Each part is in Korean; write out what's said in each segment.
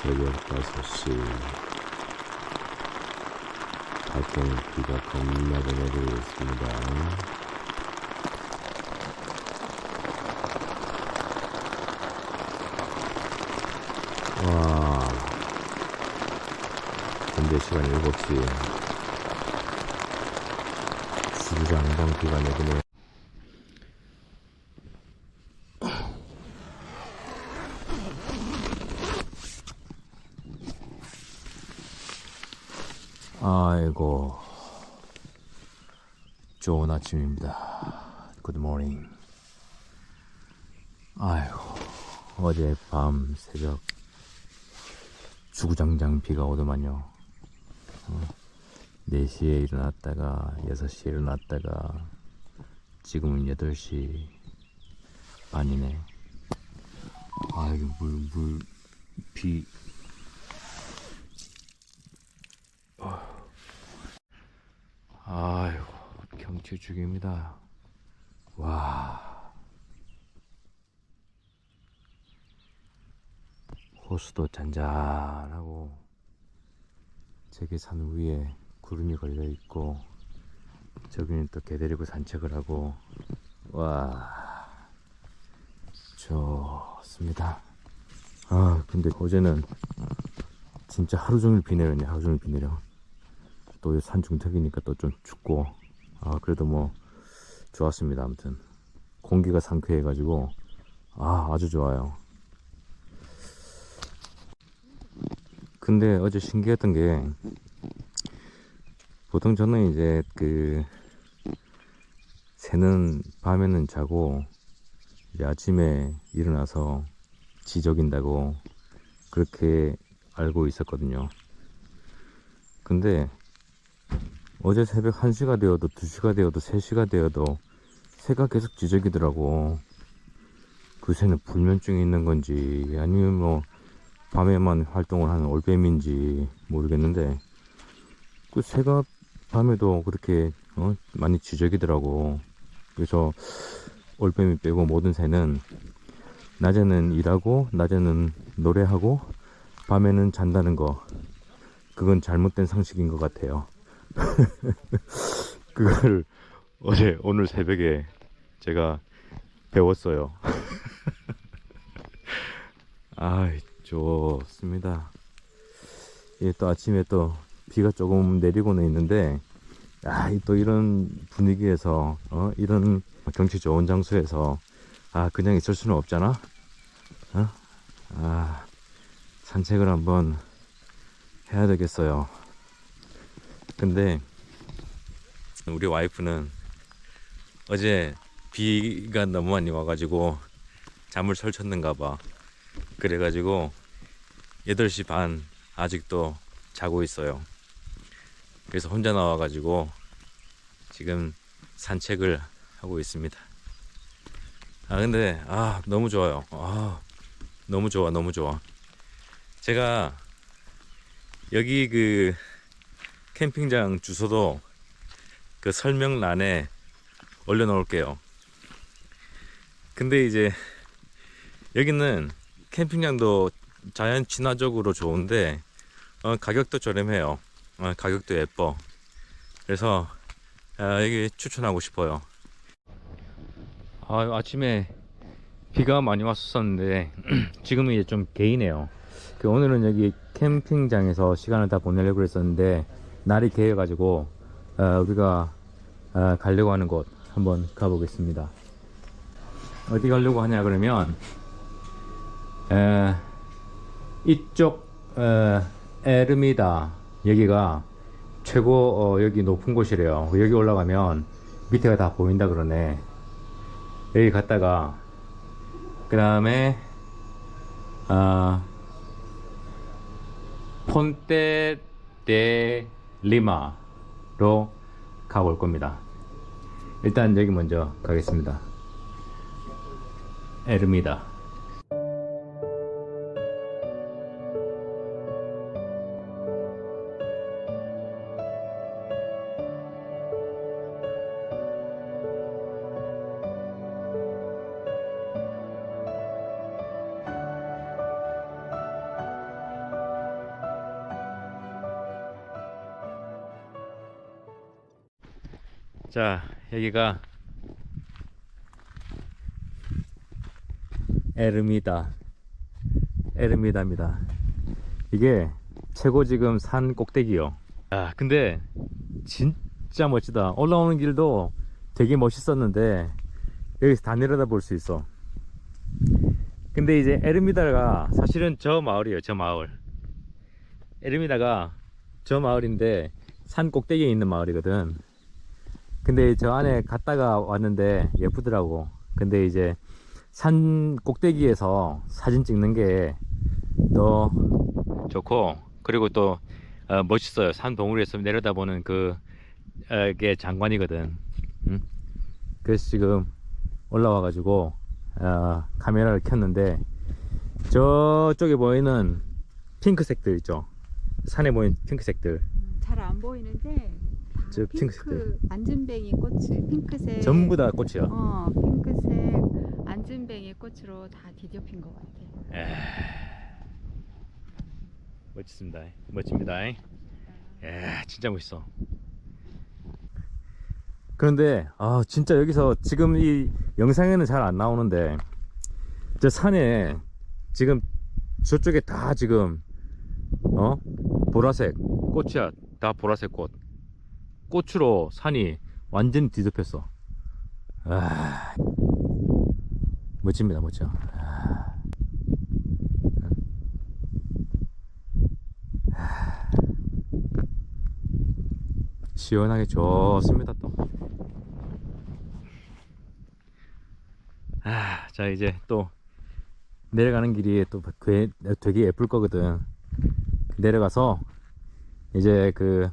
새벽 5시 밖에는 비가 겁나게 내리고 있습니다. 와. 현재 시간 7시. 수장방 비가 내리네요. 아이고. 좋은 아침입니다. Morning. 아이고. 어제 밤 새벽 주구장장 비가 오더만요. 어, 4시에 일어났다가 6시에 일어났다가 지금은 8시 반이네. 아, 이게 물, 물, 비. 아이고, 경치 죽입니다. 와. 호수도 잔잔하고 저기 산 위에 구름이 걸려 있고 저기는 또 개 데리고 산책을 하고. 와. 좋습니다. 아 근데 어제는 진짜 하루 종일 비 내렸네 하루 종일 비 내려. 또 산 중턱이니까 또 좀 춥고 아 그래도 뭐 좋았습니다 아무튼 공기가 상쾌해 가지고 아 아주 좋아요 근데 어제 신기했던 게 보통 저는 이제 그 새는 밤에는 자고 이제 아침에 일어나서 지저긴다고 그렇게 알고 있었거든요. 근데 어제 새벽 1시가 되어도 2시가 되어도 3시가 되어도 새가 계속 지저귀더라고. 그 새는 불면증이 있는 건지 아니면 뭐 밤에만 활동을 하는 올빼미인지 모르겠는데 그 새가 밤에도 그렇게 어? 많이 지저귀더라고 그래서 올빼미 빼고 모든 새는 낮에는 일하고 낮에는 노래하고 밤에는 잔다는 거 그건 잘못된 상식인 것 같아요 그걸 어제 오늘 새벽에 제가 배웠어요 아이 좋습니다. 예, 또 아침에 또 비가 조금 내리고는 있는데, 아, 또 이런 분위기에서, 어, 이런 경치 좋은 장소에서, 아, 그냥 있을 수는 없잖아? 어? 아, 산책을 한번 해야 되겠어요. 근데, 우리 와이프는 어제 비가 너무 많이 와가지고 잠을 설쳤는가 봐. 그래가지고 8시 반 아직도 자고 있어요. 그래서 혼자 나와가지고 지금 산책을 하고 있습니다. 아 근데 아 너무 좋아요. 아 너무 좋아 너무 좋아. 제가 여기 그 캠핑장 주소도 그 설명란에 올려놓을게요. 근데 이제 여기는 캠핑장도 자연 친화적으로 좋은데 어, 가격도 저렴해요. 어, 가격도 예뻐. 그래서 아, 여기 추천하고 싶어요. 아, 아침에 비가 많이 왔었는데 지금은 이제 좀 개이네요. 그 오늘은 여기 캠핑장에서 시간을 다 보내려고 했었는데 날이 개여가지고 어, 우리가 어, 가려고 하는 곳 한번 가보겠습니다. 어디 가려고 하냐 그러면 에, 이쪽 에, 에르미다. 여기가 최고 어, 여기 높은 곳이래요. 여기 올라가면 밑에가 다 보인다 그러네. 여기 갔다가 그 다음에 아, 폰테 데 리마로 가볼 겁니다. 일단 여기 먼저 가겠습니다. 에르미다 자, 여기가 에르미다. 에르미다입니다. 이게 최고 지금 산 꼭대기요. 아, 근데 진짜 멋지다. 올라오는 길도 되게 멋있었는데 여기서 다 내려다 볼 수 있어. 근데 이제 에르미다가 사실은 저 마을이에요. 저 마을. 에르미다가 저 마을인데 산 꼭대기에 있는 마을이거든. 근데 저 안에 갔다가 왔는데 예쁘더라고. 근데 이제 산 꼭대기에서 사진 찍는 게 더 좋고 그리고 또 어, 멋있어요. 산 봉우리에서 내려다보는 그 어, 게 장관이거든. 응? 그래서 지금 올라와가지고 어, 카메라를 켰는데 저쪽에 보이는 핑크색들 있죠. 산에 보이는 핑크색들 잘 안 보이는데 다 저 핑크 핑크색들. 안전뱅이 꽃이 핑크색 전부 다 꽃이야. 어 핑크색 안전뱅이 꽃으로 다 뒤덮인 것 같아. 에... 멋지습니다. 멋집니다. 에, 진짜 멋있어. 그런데 아 진짜 여기서 지금 이 영상에는 잘 안 나오는데 저 산에 지금 저쪽에 다 지금 어 보라색 꽃이야 다 보라색 꽃 꽃으로 산이 완전 뒤덮였어 아 멋집니다 멋져 시원하게 좋습니다 또. 아, 자 이제 또 내려가는 길이 또 되- 되게 예쁠 거거든. 내려가서 이제 그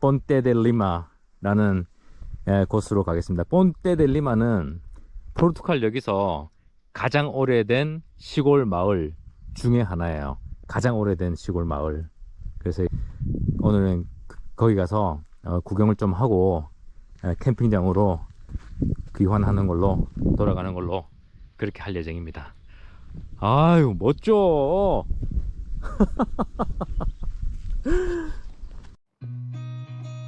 본테델리마라는 예, 곳으로 가겠습니다. 본테델리마는 포르투갈 여기서 가장 오래된 시골 마을 중에 하나예요. 가장 오래된 시골 마을. 그래서 오늘은 그- 거기 가서 어, 구경을 좀 하고 에, 캠핑장으로 귀환하는 걸로 돌아가는 걸로 그렇게 할 예정입니다. 아유 멋져.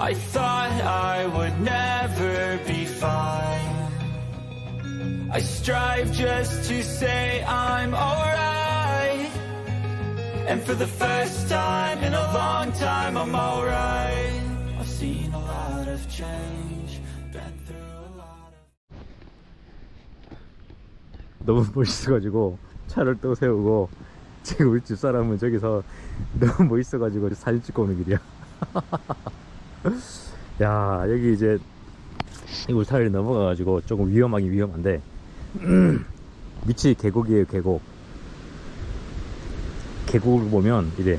I thought I would never be fine. I strive just to say I'm alright. And for the first time in a long time, I'm alright. I've seen a lot of change, been through a lot of. 너무 멋있어가지고 차를 또 세우고 지금 우리 집사람은 저기서 너무 멋있어가지고 사진 찍고 오는 길이야. 야 여기 이제 이 울타리 넘어가 가지고 조금 위험하긴 위험한데 밑이 계곡이에요 계곡. 계곡을 보면 이래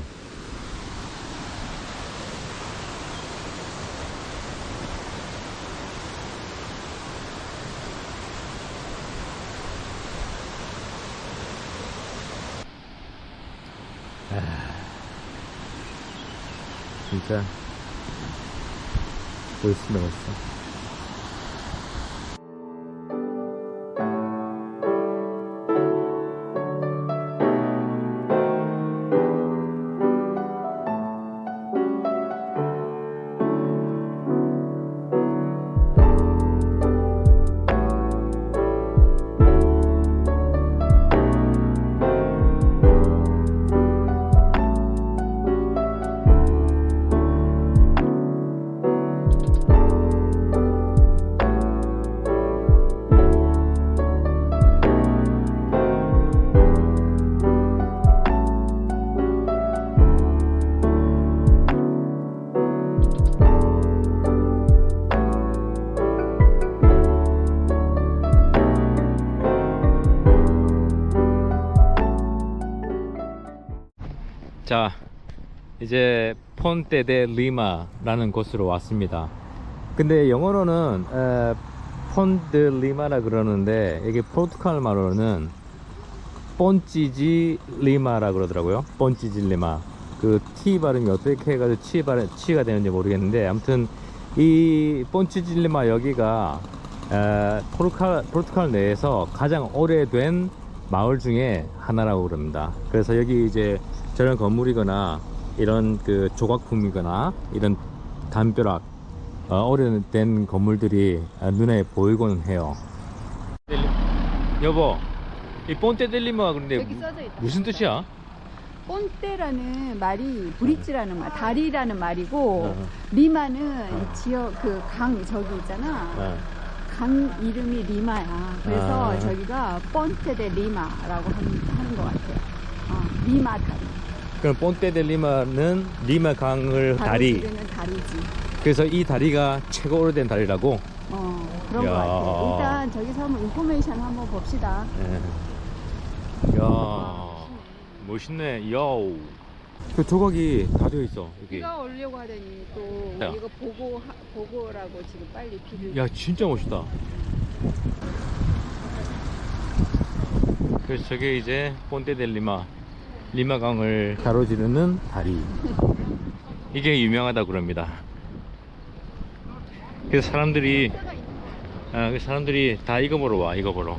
진짜 멋있습니다 멋있어 이제 폰테 데 리마라는 곳으로 왔습니다 근데 영어로는 에, 폰드 리마라 그러는데 이게 포르투갈 말로는 본찌지 리마라 그러더라고요. 본찌지 리마. 그 T 발음이 어떻게 해가지고 치 발음 치가 되는지 모르겠는데 아무튼 이 본찌지 리마 여기가 에, 포르투갈 포르투갈 내에서 가장 오래된 마을 중에 하나라고 그럽니다. 그래서 여기 이제 저런 건물이거나 이런 그 조각품이거나 이런 담벼락 어, 오래된 건물들이 아, 눈에 보이곤 해요. 여보, 이 본테델리마가 그런데 여기 써져 있다. 무슨 뜻이야? 본떼라는 말이 브릿지라는 말, 다리라는 말이고 어. 리마는 어. 이 지역 그 강 저기 있잖아. 어. 강 이름이 리마야. 그래서 아. 저기가 본테데 리마라고 하는, 하는 것 같아요. 어, 리마 다리. 그럼 본테델 리마는 리마 강을 다리. 다리지. 그래서 이 다리가 최고 오래된 다리라고. 어, 그런 야. 것 같아요. 일단 저기서 한번 인포메이션 한번 봅시다. 예. 야, 멋있네. 야우. 그 조각이 다 되어 있어 여기. 비가 오려고 하더니 또 야. 이거 보고 하- 보고라고 지금 빨리 비를 야 진짜 멋있다 그래서 저게 이제 본테델 리마 리마강을 가로지르는 다리 이게 유명하다 그럽니다 그래서 사람들이 아, 그 사람들이 다 이거 보러 와 이거 보러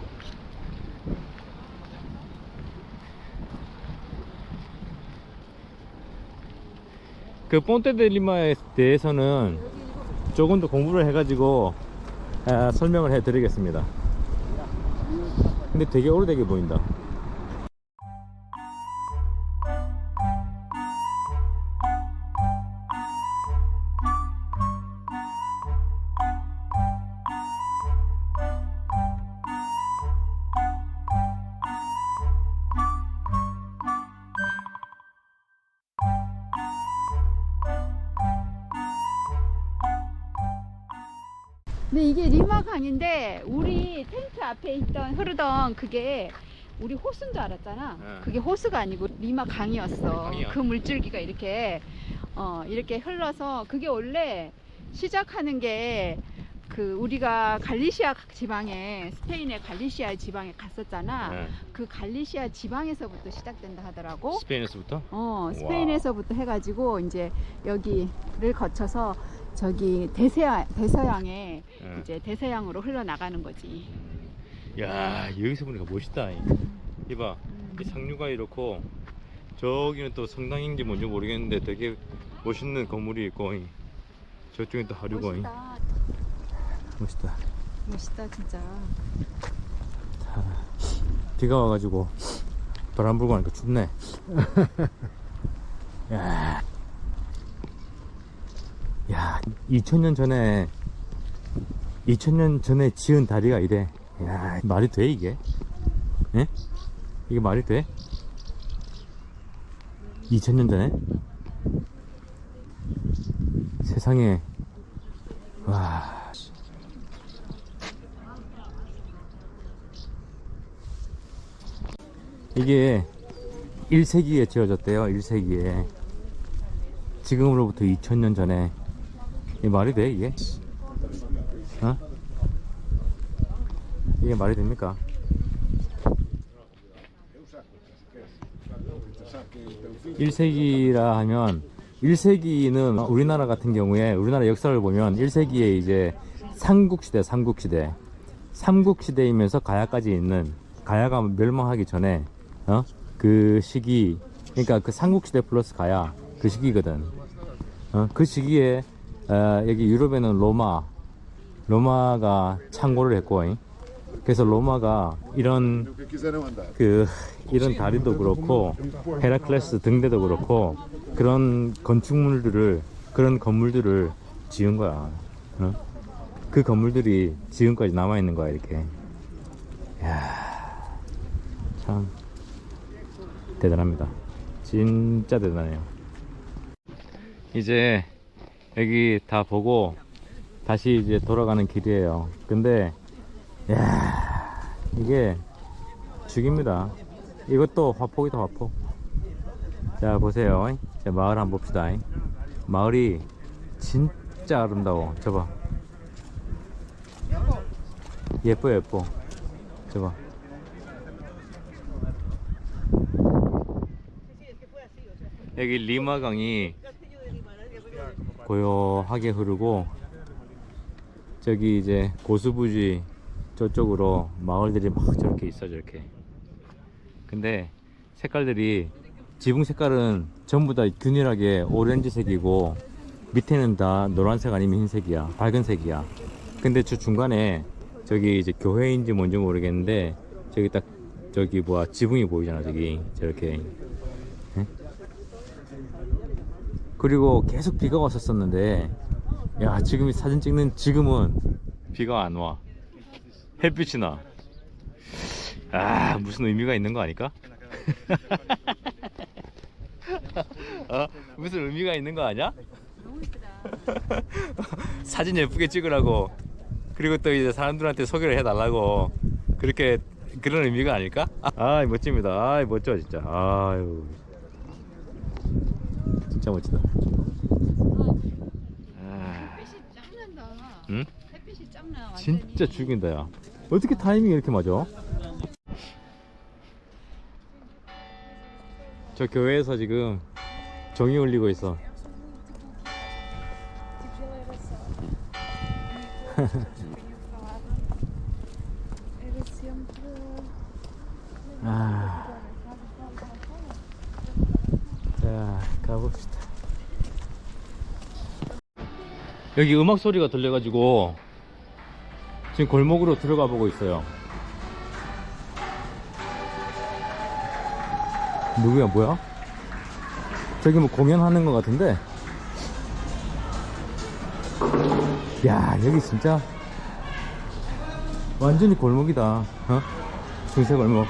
그 본테델리마에 대해서는 조금 더 공부를 해가지고 아, 설명을 해드리겠습니다. 근데 되게 오래되게 보인다. 앞에 있던 흐르던 그게 우리 호수인 줄 알았잖아. 네. 그게 호수가 아니고 리마 강이었어. 강이야. 그 물줄기가 이렇게 어 이렇게 흘러서 그게 원래 시작하는 게 그 우리가 갈리시아 지방에 스페인의 갈리시아 지방에 갔었잖아. 네. 그 갈리시아 지방에서부터 시작된다 하더라고. 스페인에서부터? 어, 스페인에서부터 해가지고 이제 여기를 거쳐서 저기 대서양, 대서양에 네. 이제 대서양으로 흘러나가는 거지. 야 여기서 보니까 멋있다. 이봐 이 상류가 이렇고 저기는 또 성당인지 뭔지 모르겠는데 되게 멋있는 건물이 있고 이 저쪽엔 또 하류고 이. 멋있다. 멋있다. 멋있다 진짜. 비가 와가지고 바람 불고 하니까 춥네. 야, 야, 2000년 전에 2000년 전에 지은 다리가 이래. 야, 말이 돼 이게? 예? 이게 말이 돼? 2000년 전에? 세상에 와. 이게 1세기에 지어졌대요. 1세기에. 지금으로부터 2000년 전에. 이 말이 돼, 이게? 어? 이게 말이 됩니까? 일세기라 하면 1세기는 우리나라 같은 경우에 우리나라 역사를 보면 1세기에 이제 삼국시대, 삼국시대. 삼국시대이면서 가야까지 있는 가야가 멸망하기 전에 어? 그 시기 그러니까 그 삼국시대 플러스 가야 그 시기거든 어? 그 시기에 어, 여기 유럽에는 로마 로마가 창고를 했고 잉? 그래서 로마가 이런. 그 이런 다리도 그렇고 헤라클레스 등대도 그렇고 그런 건축물들을 그런 건물들을 지은 거야. 어? 그 건물들이 지금까지 남아 있는 거야 이렇게. 야, 참 대단합니다. 진짜 대단해요. 이제 여기 다 보고 다시 이제 돌아가는 길이에요. 근데 야 이게 죽입니다. 이것도 화폭이다 화폭. 자 보세요. 자, 마을 한번 봅시다. 마을이 진짜 아름다워. 저봐. 예뻐 예뻐 저봐 여기 리마강이 고요하게 흐르고 저기 이제 고수부지 저쪽으로 마을들이 막 저렇게 있어 저렇게. 근데 색깔들이 지붕 색깔은 전부 다 균일하게 오렌지색이고 밑에는 다 노란색 아니면 흰색이야 밝은 색이야. 근데 저 중간에 저기 이제 교회인지 뭔지 모르겠는데 저기 딱 저기 뭐야 지붕이 보이잖아 저기. 저렇게. 예? 그리고 계속 비가 왔었었는데 야 지금 이 사진 찍는 지금은 비가 안와 햇빛이 나 아 무슨 의미가 있는 거 아닐까? 어? 무슨 의미가 있는 거 아니야? 사진 예쁘게 찍으라고 그리고 또 이제 사람들한테 소개를 해달라고 그렇게 그런 의미가 아닐까? 아 멋집니다 아 멋져 진짜 아유 진짜 멋지다 아, 햇빛이 짱난다. 응? 햇빛이 짱나. 진짜 죽인다 야 어떻게 타이밍이 이렇게 맞아? 저 교회에서 지금 정이 울리고 있어 아. 자, 가봅시다. 여기 음악 소리가 들려가지고 지금 골목으로 들어가 보고 있어요. 누구야, 뭐야? 저기 뭐 공연하는 것 같은데? 야, 여기 진짜 완전히 골목이다. 어? 중세 골목.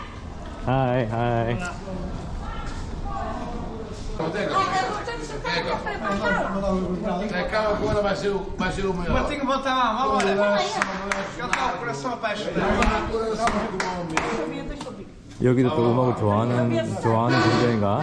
하이, 하이. Acaba agora, vai ser, o- vai ser o maior. Mas tem que botar vamos lá. Ele tá o coração apaixonado. 여기도 또 음악을 좋아하는 좋아하는 분들인가